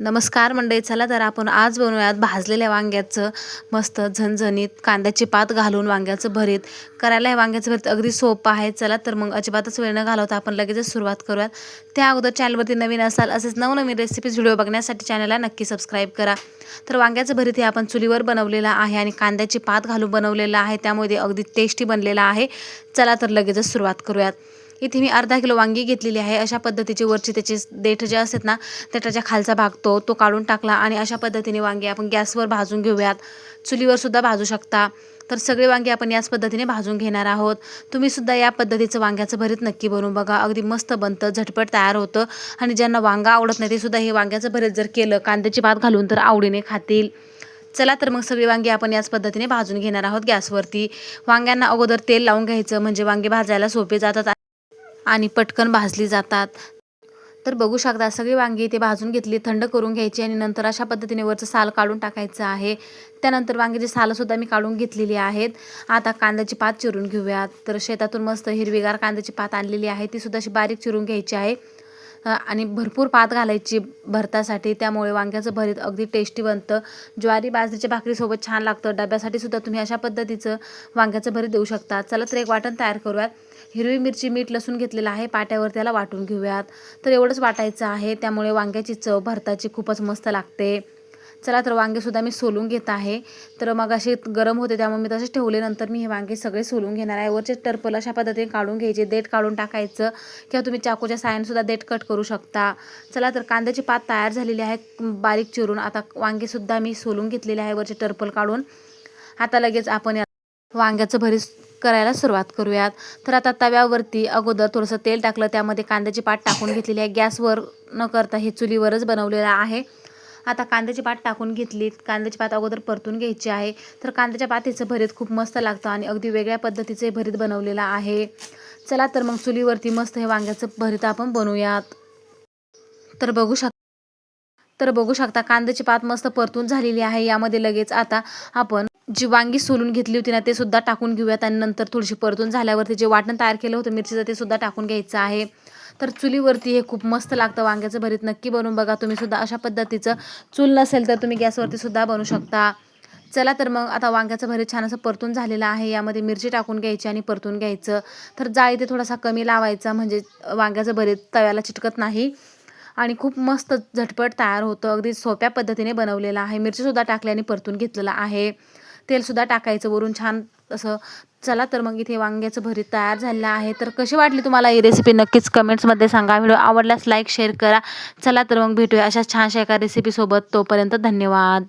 नमस्कार मंडळी चला तर आपण आज बनवूयात भाजलेल्या वांग्याचं मस्त झणझणीत कांद्याची पात घालून वांग्याचं भरीत. करायला हे वांग्याचं भरीत अगदी सोपं आहे. चला तर मग अजिबातच वेळ न घालवता आपण लगेचच सुरुवात करूयात. त्या अगोदर चॅनलवरती नवीन असाल असेच नवनवीन रेसिपीज व्हिडिओ बघण्यासाठी चॅनलला नक्की सबस्क्राईब करा. तर वांग्याचं भरीत हे आपण चुलीवर बनवलेलं आहे आणि कांद्याची पात घालून बनवलेलं आहे. त्यामुळे ते अगदी टेस्टी बनलेलं आहे. चला तर लगेचच सुरुवात करूयात. इथे मी अर्धा किलो वांगी घेतलेली आहे. अशा पद्धतीची वरची त्याचे देठ जे असतात ना त्याच्या खालचा भाग तो तो काढून टाकला आणि अशा पद्धतीने वांगी आपण गॅसवर भाजून घेऊयात. चुलीवर सुद्धा भाजू शकता. तर सगळे वांगे आपण याच पद्धतीने भाजून घेणार आहोत. तुम्ही सुद्धा या पद्धतीचं वांग्याचं भरीत नक्की बनवून बघा. अगदी मस्त बनतं झटपट तयार होतं. आणि ज्यांना वांगा आवडत नाही ते सुद्धा हे वांग्याचं भरीत जर केलं कांद्याची भात घालून तर आवडीने खातील. चला तर मग सगळी वांगी आपण याच पद्धतीने भाजून घेणार आहोत गॅसवरती. वांग्यांना अगोदर तेल लावून घ्यायचं म्हणजे वांगे भाजायला सोपे जातात. आणि पटकन भाजली जातात. तर बघू शकता सगळी वांगी इथे भाजून घेतली थंड करून घ्यायची आणि नंतर अशा पद्धतीने वरचं साल काढून टाकायचं आहे. त्यानंतर वांग्याची सालंसुद्धा मी काढून घेतलेली आहेत. आता कांद्याची पात चिरून घेऊयात. तर शेतातून मस्त हिरवीगार कांद्याची पात आणलेली आहे. ती सुद्धा अशी बारीक चिरून घ्यायची आहे. आणि भरपूर पात घालायची भरतासाठी. त्यामुळे वांग्याचं भरीत अगदी टेस्टी बनतं. ज्वारी बाजरीच्या भाकरीसोबत छान लागतं. डब्यासाठी सुद्धा तुम्ही अशा पद्धतीचं वांग्याचं भरीत देऊ शकता. चला तर एक वाटण तयार करूयात. हिरवी मिरची मीठ लसूण घेतलेलं आहे. पाट्यावर त्याला वाटून घेऊयात. तर एवढंच वाटायचं आहे. त्यामुळे वांग्याची चव भरताची खूपच मस्त लागते. चला तर वांगेसुद्धा मी सोलून घेत आहे. तर मग असे गरम होते त्यामुळे मी तसेच ठेवले. नंतर मी हे वांगे सगळे सोलून घेणार आहे. वरचे टर्पल अशा पद्धतीने काढून घ्यायचे. देठ काढून टाकायचं. किंवा तुम्ही चाकूच्या सायनसुद्धा देठ कट करू शकता. चला तर कांद्याची पात तयार झालेली आहे. बारीक चिरून आता वांगेसुद्धा मी सोलून घेतलेले आहे वरचे टर्पल काढून. आता लगेच आपण वांग्याचं भरीत करायला सुरुवात करूयात. तर आता तव्यावरती अगोदर थोडंसं तेल टाकलं. त्यामध्ये कांद्याची पात टाकून घेतलेली आहे. गॅसवर न करता हे चुलीवरच बनवलेलं आहे. आता कांद्याची पात टाकून घेतलीत. कांद्याची पात अगोदर परतून घ्यायची आहे. तर कांद्याच्या पातीचं भरीत खूप मस्त लागतं आणि अगदी वेगळ्या पद्धतीचे भरीत बनवलेलं आहे. चला तर मग चुलीवरती मस्त हे वांग्याचं भरीत आपण बनवूयात. तर बघू शकता तर बघू शकता कांद्याची पात मस्त परतून झालेली आहे. यामध्ये लगेच आता आपण जी वांगी सोलून घेतली होती ना ते सुद्धा टाकून घेऊयात आणि नंतर थोडीशी परतून झाल्यावरती जे वाटण तयार केलं होतं मिरचीचं ते सुद्धा टाकून घ्यायचं आहे. तर चुलीवरती हे खूप मस्त लागतं वांग्याचं भरीत. नक्की बनवून बघा. तुम्ही सुद्धा अशा पद्धतीचं चूल नसेल तर तुम्ही गॅसवरती सुद्धा बनवू शकता. चला तर मग आता वांग्याचं भरीत छान असं परतून झालेलं आहे. यामध्ये मिरची टाकून घ्यायची आणि परतून घ्यायचं. तर जाळी ते थोडासा कमी लावायचा. म्हणजे वांग्याचं भरीत तव्याला चिटकत नाही. आणि खूप मस्त झटपट तयार होतं. अगदी सोप्या पद्धतीने बनवलेलं आहे. मिरचीसुद्धा टाकल्याने परतून घेतलेलं आहे. तेलसुद्धा टाकायचं. वरून छान असं चला तर मग इथे वांग्याचं भरीत तयार झालेलं आहे. तर कशी वाटली तुम्हाला ही रेसिपी नक्कीच कमेंट्समध्ये सांगा. व्हिडिओ आवडल्यास लाईक शेअर करा. चला तर मग भेटूया अशा छानशा एका रेसिपीसोबत तोपर्यंत धन्यवाद.